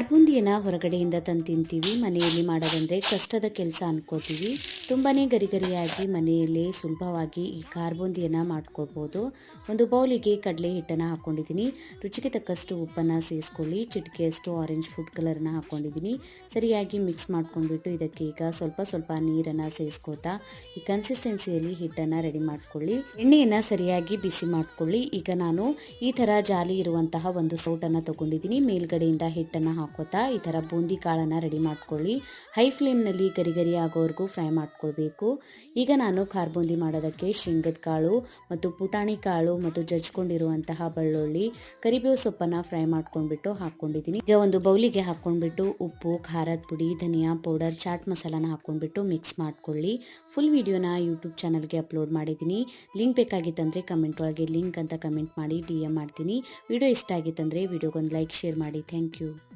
ಕಾರ್ಬೂಂದಿಯನ್ನ ಹೊರಗಡೆಯಿಂದ ತಂದು ತಿಂತೀವಿ ಮನೆಯಲ್ಲಿ ಮಾಡೋದಂದ್ರೆ ಕಷ್ಟದ ಕೆಲಸ ಅನ್ಕೋತೀವಿ. ತುಂಬಾ ಗರಿಗರಿಯಾಗಿ ಮನೆಯಲ್ಲೇ ಸುಲಭವಾಗಿ ಈ ಕಾರ್ಬೂಂದಿಯನ್ನ ಮಾಡ್ಕೊಳ್ಬೋದು. ಒಂದು ಬೌಲಿಗೆ ಕಡಲೆ ಹಿಟ್ಟನ್ನು ಹಾಕ್ಕೊಂಡಿದ್ದೀನಿ ರುಚಿಗೆ ತಕ್ಕಷ್ಟು ಉಪ್ಪನ್ನು ಸೇರಿಸ್ಕೊಳ್ಳಿ ಚಿಟಿಕೆಯಷ್ಟು ಆರೆಂಜ್ ಫುಡ್ ಕಲರನ್ನು ಹಾಕ್ಕೊಂಡಿದ್ದೀನಿ ಸರಿಯಾಗಿ ಮಿಕ್ಸ್ ಮಾಡ್ಕೊಂಡ್ಬಿಟ್ಟು ಇದಕ್ಕೆ ಈಗ ಸ್ವಲ್ಪ ಸ್ವಲ್ಪ ನೀರನ್ನು ಸೇರಿಸ್ಕೊತಾ ಈ ಕನ್ಸಿಸ್ಟೆನ್ಸಿಯಲ್ಲಿ ಹಿಟ್ಟನ್ನು ರೆಡಿ ಮಾಡ್ಕೊಳ್ಳಿ. ಎಣ್ಣೆಯನ್ನು ಸರಿಯಾಗಿ ಬಿಸಿ ಮಾಡ್ಕೊಳ್ಳಿ. ಈಗ ನಾನು ಈ ಥರ ಜಾಲಿ ಇರುವಂತಹ ಒಂದು ಸೌಟನ್ನು ತಗೊಂಡಿದ್ದೀನಿ. ಮೇಲ್ಗಡೆಯಿಂದ ಹಿಟ್ಟನ್ನು ಹಾಕೋತಾ ಈ ಥರ ಬೂಂದಿ ಕಾಳನ್ನು ರೆಡಿ ಮಾಡ್ಕೊಳ್ಳಿ. ಹೈ ಫ್ಲೇಮ್ನಲ್ಲಿ ಗರಿ ಗರಿ ಆಗೋವರೆಗೂ ಫ್ರೈ ಮಾಡ್ಕೊಳ್ಬೇಕು. ಈಗ ನಾನು ಖಾರ ಬೂಂದಿ ಮಾಡೋದಕ್ಕೆ ಶೇಂಗದ ಕಾಳು ಮತ್ತು ಪುಟಾಣಿ ಕಾಳು ಮತ್ತು ಜಜ್ಕೊಂಡಿರುವಂತಹ ಬೆಳ್ಳುಳ್ಳಿ, ಕರಿಬೇವು ಸೊಪ್ಪನ್ನು ಫ್ರೈ ಮಾಡ್ಕೊಂಡ್ಬಿಟ್ಟು ಹಾಕ್ಕೊಂಡಿದ್ದೀನಿ. ಈಗ ಒಂದು ಬೌಲಿಗೆ ಹಾಕ್ಕೊಂಡ್ಬಿಟ್ಟು ಉಪ್ಪು, ಖಾರದ ಪುಡಿ, ಧನಿಯಾ ಪೌಡರ್, ಚಾಟ್ ಮಸಾಲಾನ ಹಾಕ್ಕೊಂಡ್ಬಿಟ್ಟು ಮಿಕ್ಸ್ ಮಾಡ್ಕೊಳ್ಳಿ. ಫುಲ್ ವಿಡಿಯೋನ ಯೂಟ್ಯೂಬ್ ಚಾನಲ್ಗೆ ಅಪ್ಲೋಡ್ ಮಾಡಿದ್ದೀನಿ. ಲಿಂಕ್ ಬೇಕಾಗಿತ್ತಂದರೆ ಕಮೆಂಟ್ ಒಳಗೆ ಲಿಂಕ್ ಅಂತ ಕಮೆಂಟ್ ಮಾಡಿ ಡಿ ಎಂ ಮಾಡ್ತೀನಿ. ವಿಡಿಯೋ ಇಷ್ಟ ಆಗಿತ್ತಂದರೆ ವಿಡಿಯೋಗೊಂದು ಲೈಕ್, ಶೇರ್ ಮಾಡಿ. Thank you.